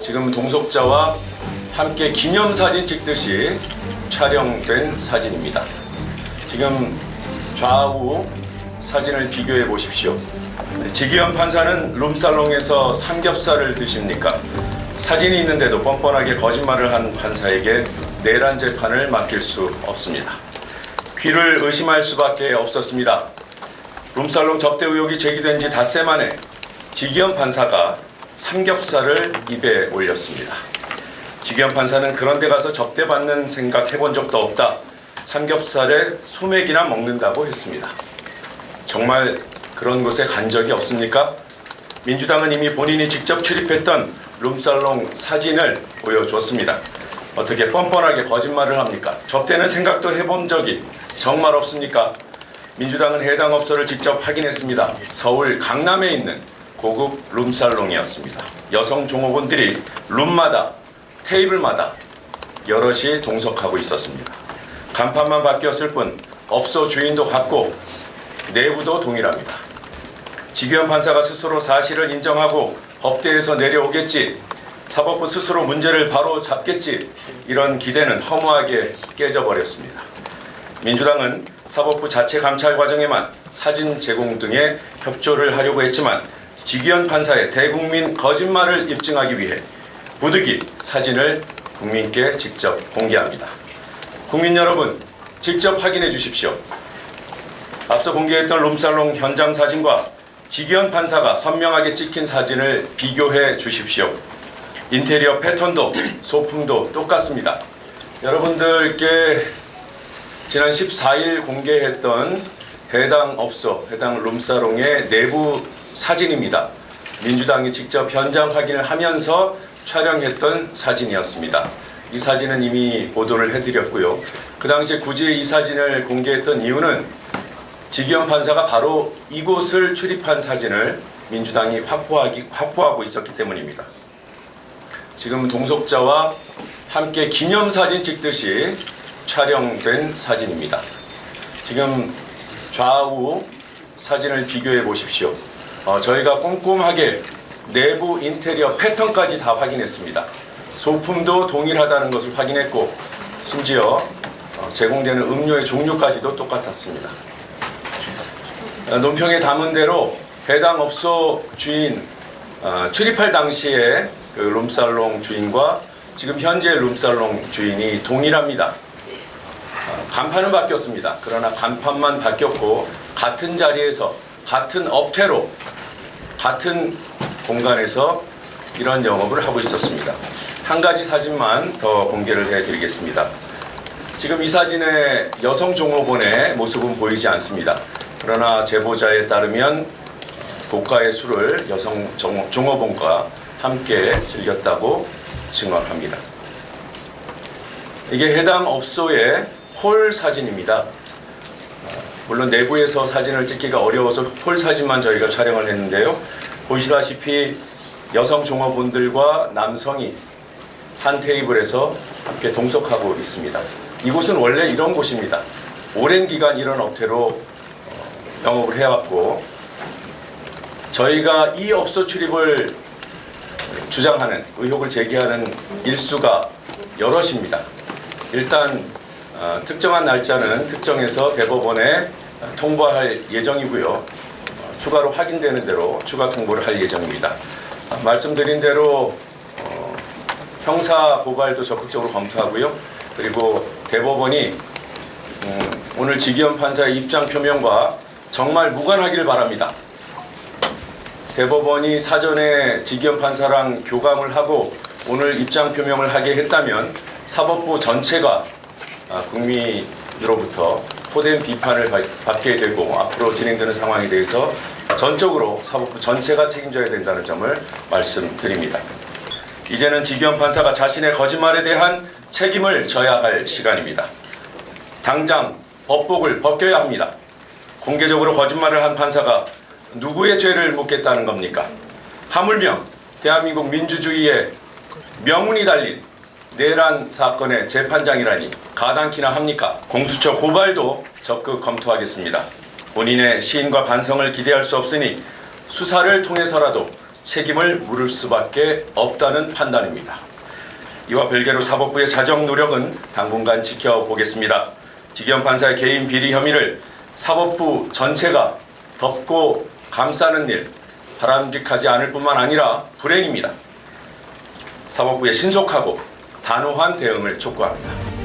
지금 동석자와 함께 기념사진 찍듯이 촬영된 사진입니다. 지금 좌우 사진을 비교해 보십시오. 지기현 판사는 룸살롱에서 삼겹살을 드십니까? 사진이 있는데도 뻔뻔하게 거짓말을 한 판사에게 내란 재판을 맡길 수 없습니다. 귀를 의심할 수밖에 없었습니다. 룸살롱 접대 의혹이 제기된 지 닷새 만에 지기현 판사가 삼겹살을 입에 올렸습니다. 지기현 판사는 그런 데 가서 접대받는 생각 해본 적도 없다. 삼겹살에 소맥이나 먹는다고 했습니다. 정말 그런 곳에 간 적이 없습니까? 민주당은 이미 본인이 직접 출입했던 룸살롱 사진을 보여줬습니다. 어떻게 뻔뻔하게 거짓말을 합니까? 접대는 생각도 해본 적이 정말 없습니까? 민주당은 해당 업소를 직접 확인했습니다. 서울 강남에 있는 고급 룸살롱이었습니다. 여성 종업원들이 룸마다 테이블마다 여럿이 동석하고 있었습니다. 간판만 바뀌었을 뿐 업소 주인도 같고 내부도 동일합니다. 지기현 판사가 스스로 사실을 인정하고 법대에서 내려오겠지, 사법부 스스로 문제를 바로 잡겠지 이런 기대는 허무하게 깨져버렸습니다. 민주당은 사법부 자체 감찰 과정에만 사진 제공 등의 협조를 하려고 했지만 지기현 판사의 대국민 거짓말을 입증하기 위해 부득이 사진을 국민께 직접 공개합니다. 국민 여러분, 직접 확인해 주십시오. 앞서 공개했던 룸살롱 현장 사진과 지기현 판사가 선명하게 찍힌 사진을 비교해 주십시오. 인테리어 패턴도 소품도 똑같습니다. 여러분들께 지난 14일 공개했던 해당 업소, 해당 룸사롱의 내부 사진입니다. 민주당이 직접 현장 확인을 하면서 촬영했던 사진이었습니다. 이 사진은 이미 보도를 해드렸고요. 그 당시에 굳이 이 사진을 공개했던 이유는 지기현 판사가 바로 이곳을 출입한 사진을 민주당이 확보하기, 확보하고 있었기 때문입니다. 지금 동석자와 함께 기념사진 찍듯이 촬영된 사진입니다. 지금 좌우 사진을 비교해 보십시오. 어, 저희가 꼼꼼하게 내부 인테리어 패턴까지 다 확인했습니다. 소품도 동일하다는 것을 확인했고 심지어 어, 제공되는 음료의 종류까지도 똑같았습니다. 어, 논평에 담은 대로 해당 업소 주인 어, 출입할 당시에 그 룸살롱 주인과 지금 현재 룸살롱 주인이 동일합니다. 어, 간판은 바뀌었습니다. 그러나 간판만 바뀌었고 같은 자리에서 같은 업태로 같은 공간에서 이런 영업을 하고 있었습니다. 한 가지 사진만 더 공개를 해드리겠습니다. 지금 이 사진의 여성 종업원의 모습은 보이지 않습니다. 그러나 제보자에 따르면 고가의 술을 여성 종- 종업원과 함께 즐겼다고 증언합니다. 이게 해당 업소의 홀 사진입니다. 어, 물론 내부에서 사진을 찍기가 어려워서 홀 사진만 저희가 촬영을 했는데요. 보시다시피 여성 종업원들과 남성이 한 테이블에서 함께 동석하고 있습니다. 이곳은 원래 이런 곳입니다. 오랜 기간 이런 업태로 어, 영업을 해왔고 저희가 이 업소 출입을 주장하는 의혹을 제기하는 일수가 여럿입니다. 일단 어, 특정한 날짜는 특정해서 대법원에 통보할 예정이고요. 어, 추가로 확인되는 대로 추가 통보를 할 예정입니다. 아, 말씀드린 대로 어, 형사 고발도 적극적으로 검토하고요. 그리고 대법원이 음, 오늘 지기현 판사의 입장 표명과 정말 무관하기를 바랍니다. 대법원이 사전에 지기현 판사랑 교감을 하고 오늘 입장 표명을 하게 했다면 사법부 전체가 아, 국민으로부터 호된 비판을 받- 받게 되고 앞으로 진행되는 상황에 대해서 전적으로 사법부 전체가 책임져야 된다는 점을 말씀드립니다. 이제는 지기현 판사가 자신의 거짓말에 대한 책임을 져야 할 시간입니다. 당장 법복을 벗겨야 합니다. 공개적으로 거짓말을 한 판사가 누구의 죄를 묻겠다는 겁니까? 하물며 대한민국 민주주의의 명운이 달린 내란 사건의 재판장이라니 가당키나 합니까? 공수처 고발도 적극 검토하겠습니다. 본인의 시인과 반성을 기대할 수 없으니 수사를 통해서라도 책임을 물을 수밖에 없다는 판단입니다. 이와 별개로 사법부의 자정 노력은 당분간 지켜보겠습니다. 지기현 판사의 개인 비리 혐의를 사법부 전체가 덮고 감싸는 일 바람직하지 않을 뿐만 아니라 불행입니다. 사법부의 신속하고 단호한 대응을 촉구합니다.